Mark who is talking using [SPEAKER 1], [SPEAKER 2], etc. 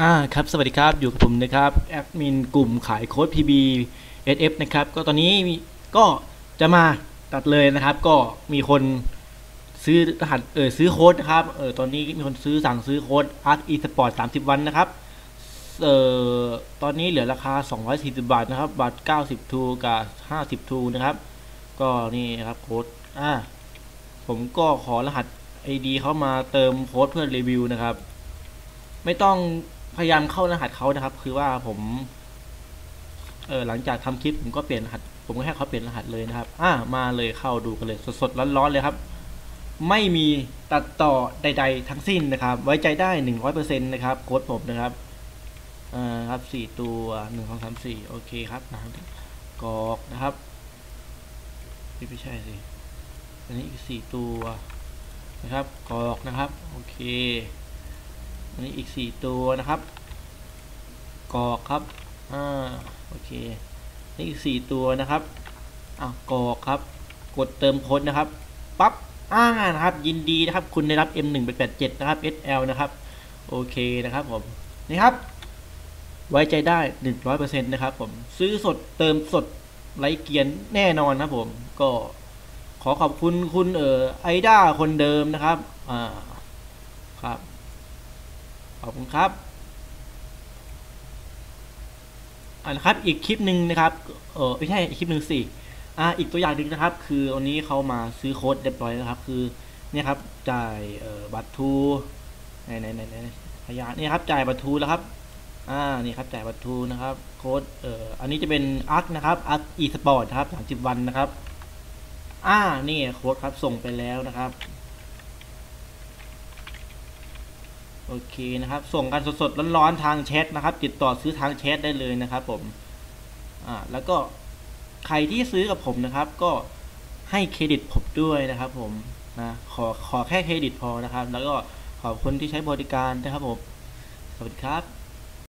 [SPEAKER 1] อ่าครับสวัสดีครับอยู่กับผมนะครับแอดมินกลุ่มขายโค้ด PB SF นะครับก็ตอนนี้ก็จะมาตัดเลยนะครับ ก็มีคนซื้อรหัสเออซื้อโค้ดนะครับเออตอนนี้มีคนซื้อสั่งซื้อโค้ด Arc Esport 30 วันนะครับเออตอนนี้เหลือราคา 240 บาทนะครับบัตร90 ทูกับ50 ทูนะครับ ก็นี่นะครับโค้ดอ่าผมก็ขอรหัส ID เข้ามาเติมโค้ดเพื่อรีวิวนะครับ ไม่ต้อง พยายามเข้ารหัสเขานะครับ คือว่าผม เออหลังจากทำคลิปผมก็เปลี่ยนรหัส ผมก็ให้เขาเปลี่ยนรหัสเลยนะครับ อ่ามาเลยเข้าดูกันเลยสดๆร้อนๆเลยครับ ไม่มีตัดต่อใด ๆ ทั้งสิ้นนะครับ ไว้ใจได้หนึ่งร้อยเปอร์เซ็นต์นะครับโค้ดผมนะครับอ่าครับสี่ตัวหนึ่งสองสามสี่โอเคครับนะครับกรอกนะครับนี่ไม่ใช่สิอันนี้อีกสี่ตัวนะครับกรอกนะครับ โอเค อันนี้อีกสี่ตัวนะครับกอกครับอ่าโอเคนี่อีกสี่ตัวนะครับอ่ากอกครับ กดเติมโค้ดนะครับปั๊บอ่านะครับยินดีนะครับคุณได้รับ M1 8 8 7นะครับ SL นะครับโอเคนะครับผมนี่ครับ ไว้ใจได้ 100%นะครับผมซื้อสดเติมสดไร้เกียนแน่นอนครับผมก็ขอขอบคุณคุณเอ่อไอด้าคนเดิมนะครับ อ่า ครับ อบคุณครับอ่านะครับอีกคลิปหนึ่งนะครับเออไม่ใช่อีกคลิปหนึ่งสิอ่าอีกตัวอย่างหนึ่งนะครับ คือวันนี้เขามาซื้อโค้ดเรียบร้อยนะครับ คือเนี่ยครับจ่ายเอ่อบัตรทูไหนไหนไหนไหนพยานนี่ครับจ่ายบัตรทูแล้วครับอ่านี่ครับจ่ายบัตรทูนะครับโค้ดเอ่ออันนี้จะเป็นอาร์คนะครับอาร์คอีสปอร์ตครับสามสิบวันนะครับ อ่านี่โค้ดครับส่งไปแล้วนะครับ โอเคนะครับ ส่งกันสดๆร้อนๆทางแชทนะครับ ติดต่อซื้อทางแชทได้เลยนะครับ ผมอ่าแล้วก็ใครที่ซื้อกับผมนะครับ ก็ให้เครดิตผมด้วยนะครับ ผมนะขอขอแค่เครดิตพอนะครับ แล้วก็ขอบคุณที่ใช้บริการนะครับผมสวัสดีครับ